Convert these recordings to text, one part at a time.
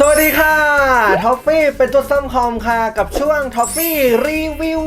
สวัสดีค่ะท็อฟฟี่เป็นตัวซ่อมคอมค่ะ กับช่วงท็อฟฟี่รีวิว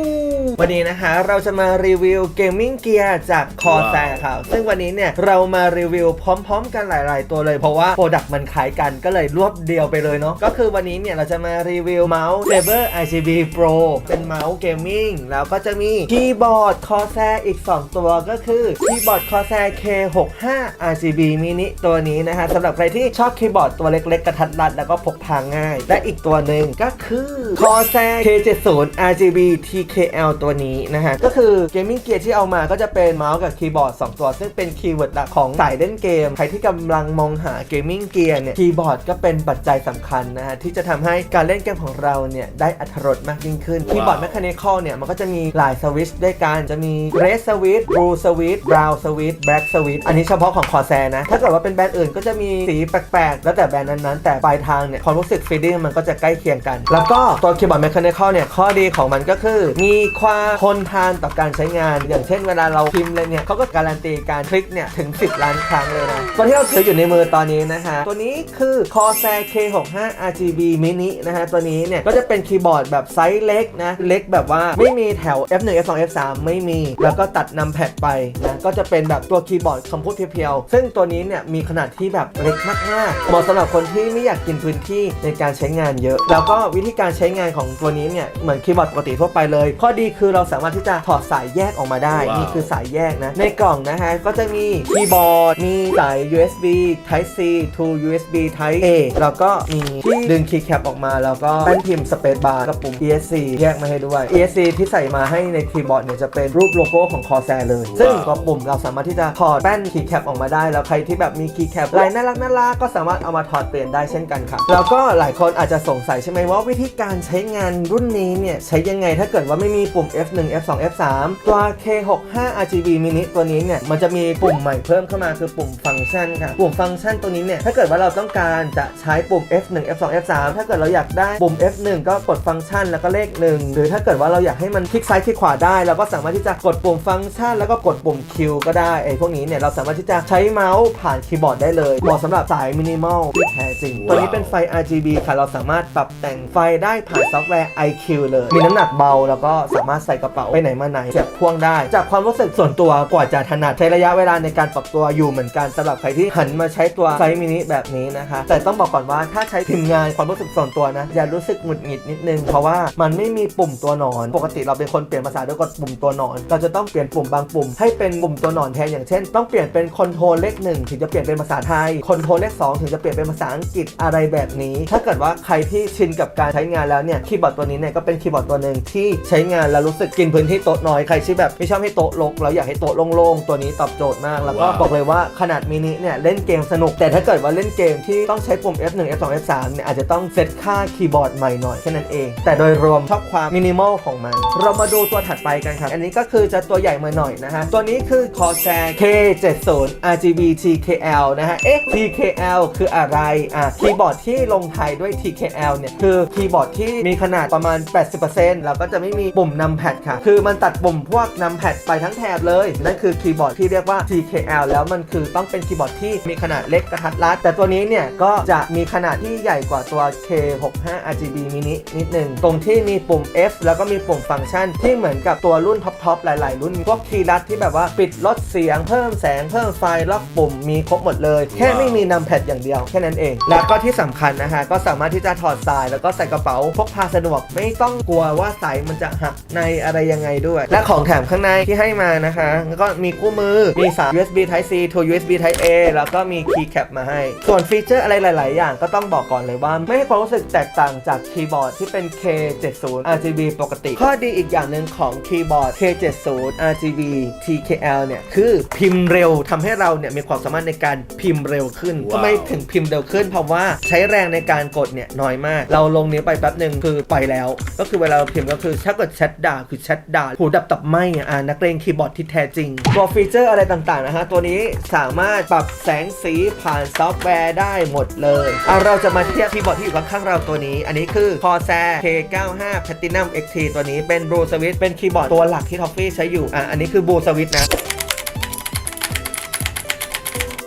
วันนี้นะคะ เราจะมารีวิวเกมมิ่งเกียร์จากคอแซค่ะ ซึ่งวันนี้เนี่ยเรามารีวิวพร้อมๆ กันหลาย ๆ ตัวเลยเพราะว่าโปรดักต์มันคล้ายกันก็เลยรวบเดียวไปเลยเนาะก็คือวันนี้เนี่ยเราจะมารีวิวเมาส์ Saber RGB Pro เป็นเมาส์เกมมิ่งแล้วก็จะมีคีย์บอร์ดคอแซอีก 2 ตัวก็คือคีย์บอร์ดคอแซ K65 RGB mini ตัวนี้นะคะสำหรับใครที่ชอบคีย์บอร์ดตัวเล็ก ๆ กระทัดรัดแล้วก็พกพาง่าย และอีกตัวหนึ่งก็คือ Corsair K70 RGB TKL ตัวนี้นะฮะ ก็คือเกมมิ่งเกียร์ที่เอามาก็จะเป็นเมาส์กับคีย์บอร์ด 2 ตัว ซึ่งเป็นคีย์เวิร์ดหลักของสายเล่นเกม ใครที่กำลังมองหาเกมมิ่งเกียร์เนี่ยคีย์บอร์ดก็เป็นปัจจัยสำคัญนะฮะ ที่จะทำให้การเล่นเกมของเราเนี่ย ได้อัตรสมากยิ่งขึ้น คีย์บอร์ดแมคานิคอลเนี่ย มันก็จะมีหลายสวิตช์ด้วยกันจะมี red switch blue switch brown switch black switch อันนี้เฉพาะของ Corsair นะถ้าเกิดว่าเป็นแบรนด์อื่นก็จะมีสีแปลกๆแล้วแต่แบรนด์นั้นๆแต่ปลายทางเนี่ยความรู้สึกฟีลลิ่งมันก็จะใกล้เคียงกัน แล้วก็ตัวคีย์บอร์ดแมคานิคอลเนี่ยข้อดีของมันก็คือ มีความทนทานต่อการใช้งาน อย่างเช่นเวลาเราพิมพ์เลยเนี่ยเขาก็การันตีการคลิกเนี่ยถึง 10 ล้านครั้งเลยนะตัวที่เราถืออยู่ในมือตอนนี้นะคะตัวนี้คือ Corsair K65 RGB mini นะฮะตัวนี้เนี่ยก็จะเป็นคีย์บอร์ดแบบไซส์เล็กนะเล็กแบบว่าไม่มีแถว F1 F2 F3 ไม่มีแล้วก็ตัดนำแพดไปนะก็จะเป็นแบบตัวคีย์บอร์ดคำพูดเพียวๆซึ่งตัวนี้เนี่ยมีขนาดที่แบบเล็กมากๆเหมาะสำหรับคนที่ไม่อยากกินพื้นที่ในการใช้งานเยอะ แล้วก็วิธีการใช้งานของตัวนี้เนี่ยเหมือนคีย์บอร์ดปกติทั่วไปเลย ข้อดีคือเราสามารถที่จะถอดสายแยกออกมาได้ ว้าว นี่คือสายแยกนะ ในกล่องนะฮะก็จะมีคีย์บอร์ด มีสาย USB Type C to USB Type A แล้วก็มีที่ดึงคีย์แคปออกมาแล้วก็แป้นพิมพ์สเปซบาร์กับปุ่ม ESC แยกมาให้ด้วย ESC ที่ใส่มาให้ในคีย์บอร์ดเนี่ยจะเป็นรูปโลโก้ของ Corsair เลย ซึ่งตัวปุ่มเราสามารถที่จะถอดแป้นคีย์แคปออกมาได้ แล้วใครที่แบบมีคีย์แคปลายน่ารักน่ารักก็สามารถเอามาถอดเปลี่ยนได้เช่นกันค่ะแล้วก็หลายคนอาจจะสงสัยใช่ไหมว่าวิธีการใช้งานรุ่นนี้เนี่ย ใช้ยังไงถ้าเกิดว่าไม่มีปุ่ม F1 F2 F3 ตัว K65 RGB mini ตัวนี้เนี่ย มันจะมีปุ่มใหม่เพิ่มเข้ามาคือปุ่มฟังก์ชันค่ะ ปุ่มฟังก์ชันตัวนี้เนี่ย ถ้าเกิดว่าเราต้องการจะใช้ปุ่ม F1 F2 F3 ถ้าเกิดเราอยากได้ปุ่ม F1 ก็กดฟังก์ชันแล้วก็เลข 1 หรือถ้าเกิดว่าเราอยากให้มันคลิกซ้ายคลิกขวาได้เราก็สามารถที่จะกดปุ่มฟังก์ชัน แล้วก็กดปุ่ม Q ก็ได้ไอ้พวกนี้เนี่ยเราสามารถที่จะใช้เมาส์ผ่านคีย์บอร์ดได้เลยเหมาะสำหรับสายมินิมอลที่แท้จริงตัวนี้เป็นไฟ RGB ค่ะ เราสามารถปรับแต่งไฟได้ผ่านซอฟต์แวร์ iQ เลย มีน้ำหนักเบาแล้วก็สามารถใส่กระเป๋าไปไหนมาไหนเสียบพ่วงได้ จากความรู้สึกส่วนตัวกว่าจะถนัดใช้ระยะเวลาในการปรับตัวอยู่เหมือนกันสำหรับใครที่หันมาใช้ตัวไซมินิแบบนี้นะคะ แต่ต้องบอกก่อนว่าถ้าใช้พิมงานความรู้สึกส่วนตัวนะอย่ารู้สึกหงุดหงิดนิดนึงเพราะว่ามันไม่มีปุ่มตัวหนอน ปกติเราเป็นคนเปลี่ยนภาษาด้วยกดปุ่มตัวหนอน เราจะต้องเปลี่ยนปุ่มบางปุ่ม ให้เป็นปุ่มตัวหนอนแทนอย่างเช่น ต้องเปลี่ยนเป็นคอนโทรลเลขหนึ่งถึงจะเปลี่ยนเป็นภาษาไทยคอนโทรลเลขสองถึงจะเปลี่ยนเป็นภาษาอังกฤษอะไรแบบนี้ ถ้าเกิดว่าใครที่ชินกับการใช้งานแล้วเนี่ยคีย์บอร์ดตัวนี้เนี่ยก็เป็นคีย์บอร์ดตัวหนึ่งที่ใช้งานแล้วรู้สึกกินพื้นที่โต๊ะน้อยใครที่แบบไม่ชอบให้โต๊ะรกแล้วอยากให้โต๊ะโล่งๆตัวนี้ตอบโจทย์มากแล้วก็ว้าวบอกเลยว่าขนาดมินิเนี่ยเล่นเกมสนุก แต่ถ้าเกิดว่าเล่นเกมที่ต้องใช้ปุ่ม F1 F2 F3 เนี่ยอาจจะต้องเซตค่าคีย์บอร์ดใหม่หน่อยแค่นั้นเอง แต่โดยรวมชอบความมินิมอลของมัน เรามาดูตัวถัดไปกันครับ อันนี้ก็คือจะตัวใหญ่มาหน่อยนะฮะ ตัวนี้คือ Corsair K70 RGB TKL นะฮะเอ๊ะ TKL คืออะไรอะคีย์บอร์ดที่ที่ลงท้ายด้วย TKL เนี่ย คือคีย์บอร์ดที่มีขนาดประมาณ 80%แล้วก็จะไม่มีปุ่มนำแพดค่ะ คือมันตัดปุ่มพวกนำแพดไปทั้งแถบเลย นั่นคือคีย์บอร์ดที่เรียกว่า TKL แล้วมันคือต้องเป็นคีย์บอร์ดที่มีขนาดเล็กกระทัดรัด แต่ตัวนี้เนี่ย ก็จะมีขนาดที่ใหญ่กว่าตัว K65 RGB mini นิดนึง ตรงที่มีปุ่ม F แล้วก็มีปุ่มฟังก์ชัน ที่เหมือนกับตัวรุ่นท็อปๆหลาย ๆ รุ่นพวกคีย์ลัดที่แบบว่าปิดลดเสียงเพิ่มแสงเพิ่มไฟล็อกปุ่มมีครบหมดเลย แค่ไม่มีนำแพดอย่างเดียวแค่นั้นเอง แล้วก็ที่สำคัญนะฮะ ก็สามารถที่จะถอดสาย แล้วก็ใส่กระเป๋าพกพาสะดวก ไม่ต้องกลัวว่าสายมันจะหักในอะไรยังไงด้วย และของแถมข้างในที่ให้มานะคะแล้วก็มีคู่มือมีสาย USB Type C to USB Type A แล้วก็มี key cap มาให้ ส่วนฟีเจอร์อะไรหลาย ๆ อย่างก็ต้องบอกก่อนเลยว่า ไม่ให้ความรู้สึกแตกต่างจากคีย์บอร์ดที่เป็น K70 RGB ปกติ ข้อดีอีกอย่างหนึ่งของคีย์บอร์ด K70 RGB TKL เนี่ย คือพิมพ์เร็วทำให้เราเนี่ยมีความสามารถในการพิมพ์เร็วขึ้นว้าวทำไมถึงพิมพ์เร็วขึ้น เพราะว่าใช้แรงในการกดเนี่ยน้อยมาก เราลงนิ้วไปแป๊บหนึ่งคือไปแล้ว ก็คือเวลาเราพิมพ์ก็คือถ้าเกิดแชทด่าคือแชทด่าหูดับตับไหมอะนักเลงคีย์บอร์ดที่แท้จริงตัวฟีเจอร์อะไรต่างๆนะฮะตัวนี้สามารถปรับแสงสีผ่านซอฟต์แวร์ได้หมดเลยอะเราจะมาเทียบคีย์บอร์ดที่อยู่ข้างๆเราตัวนี้ อันนี้คือ Corsair K95 Platinum XT ตัวนี้เป็น Blue Switch เป็นคีย์บอร์ดตัวหลักที่ท็อฟฟี่ใช้อยู่อะอันนี้คือ Blue Switch นะ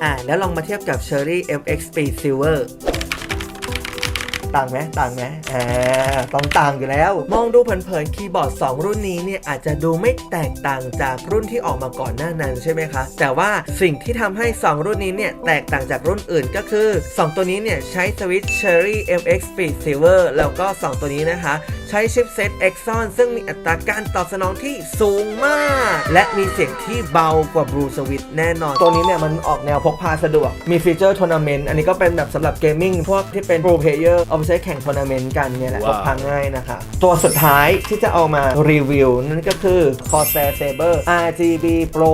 อ่าแล้วลองมาเทียบกับ Cherry MX Speed Silver ต่างไหมต่างไหมอ่าต้องต่างอยู่แล้ว มองดูเผินๆคีย์บอร์ด 2 รุ่นนี้เนี่ยอาจจะดูไม่แตกต่างจากรุ่นที่ออกมาก่อนหน้านั้นใช่ไหมคะ แต่ว่าสิ่งที่ทำให้ 2 รุ่นนี้เนี่ยแตกต่างจากรุ่นอื่นก็คือ 2 ตัวนี้เนี่ยใช้สวิตช์ Cherry MX Speed Silver แล้วก็ 2 ตัวนี้นะคะ ใช้ชิปเซต Exxon ซึ่งมีอัตราการตอบสนองที่สูงมาก และมีเสียงที่เบากว่า Blue Switch แน่นอน ตัวนี้เนี่ยมันออกแนวพกพาสะดวก มีฟีเจอร์ทัวร์นาเมนต์ อันนี้ก็เป็นแบบสำหรับเกมมิ่งพวกที่เป็น Pro Player เอาไปใช้แข่งทัวร์นาเมนต์กันเนี่ยแหละพว้าวกพาง่ายนะคะ ตัวสุดท้ายที่จะเอามารีวิว นั่นก็คือ Corsair Saber RGB Pro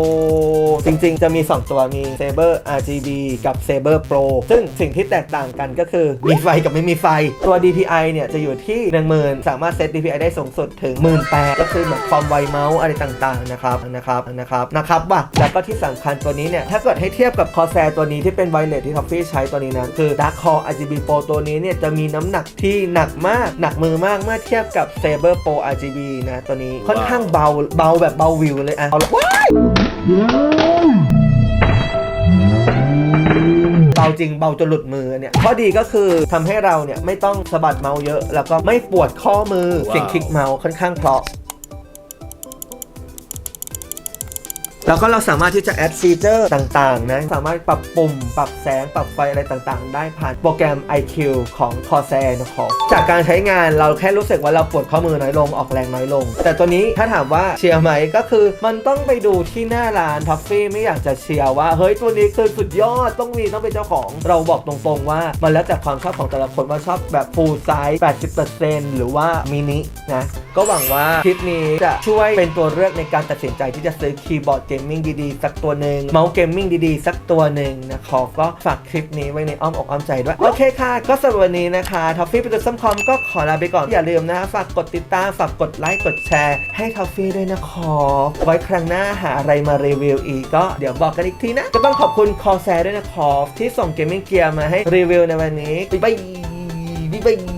จริงๆ จะมี 2 ตัวมี Saber RGB กับ Saber Pro ซึ่งสิ่งที่แตกต่างกันก็คือมีไฟกับไม่มีไฟ ตัว DPI เนี่ยจะอยู่ที่10,000สามารถเซต DPI ได้สูงสุดถึง 18,000ก็คือเหมือนความไวเมาส์อะไรต่างๆนะครับนะครับนะครับนะครับว่ะแล้วก็ที่สำคัญตัวนี้เนี่ย ถ้าเกิดให้เทียบกับ Corsair ตัวนี้ที่เป็นไวเลสที่ท็อฟฟี่ใช้ตัวนี้นะ คือ Dark Core RGB Pro ตัวนี้เนี่ย จะมีน้ำหนักที่หนักมาก หนักมือมากเมื่อเทียบกับ Saber Pro RGB นะ ตัวนี้ค่อนข้างเบาเบาแบบเบาวิวเลยอะเอาละว้าย เบาจริงเบาจนหลุดมือเนี่ยข้อดีก็คือทำให้เราเนี่ยไม่ต้องสะบัดเมาส์เยอะ แล้วก็ไม่ปวดข้อมือว้าวเสียงคลิกเมาส์ค่อนข้างเพราะ แล้วก็เราสามารถที่จะแอดฟีเจอร์ต่างๆนะสามารถปรับปุ่ม ปรับแสง ปรับไฟอะไรต่างๆ ได้ผ่านโปรแกรม IQ ของ Corsair นะครับจากการใช้งานเราแค่รู้สึกว่าเราปวดข้อมือน้อยลงออกแรงน้อยลง แต่ตัวนี้ถ้าถามว่าเชียร์ไหมก็คือมันต้องไปดูที่หน้าร้านท็อฟฟี่ไม่อยากจะเชียร์ว่า เฮ้ยตัวนี้คือสุดยอดต้องมีต้องเป็นเจ้าของ เราบอกตรงๆว่า มันแล้วแต่ความชอบของแต่ละคนว่าชอบแบบ full size 80%หรือว่ามินินะก็หวังว่าคลิปนี้จะช่วยเป็นตัวเลือกในการตัดสินใจที่จะซื้อคีย์บอร์ดเกมมมิ่งดีๆ สักตัวหนึ่งเมาส์เกมมิ่งดีๆ สักตัวหนึ่งนะครับก็ฝากคลิปนี้ไว้ในอ้อมอกอ้อมใจด้วย โอเคค่ะ ก็สำหรับวันนี้นะคะทอฟฟี่เป็นตัวซัมคอมก็ขอลาไปก่อน อย่าลืมนะฝากกดติดตาม ฝากกดไลค์ กดแชร์ ให้ทอฟฟี่ด้วยนะครับไว้ครั้งหน้าหาอะไรมารีวิวอีกก็เดี๋ยวบอกกันอีกทีนะ ก็ต้องขอบคุณคอแซด้วยนะครับที่ส่งเกมมิ่งเกียร์มาให้รีวิวในวันนี้บ๊ายบายบ๊ายบาย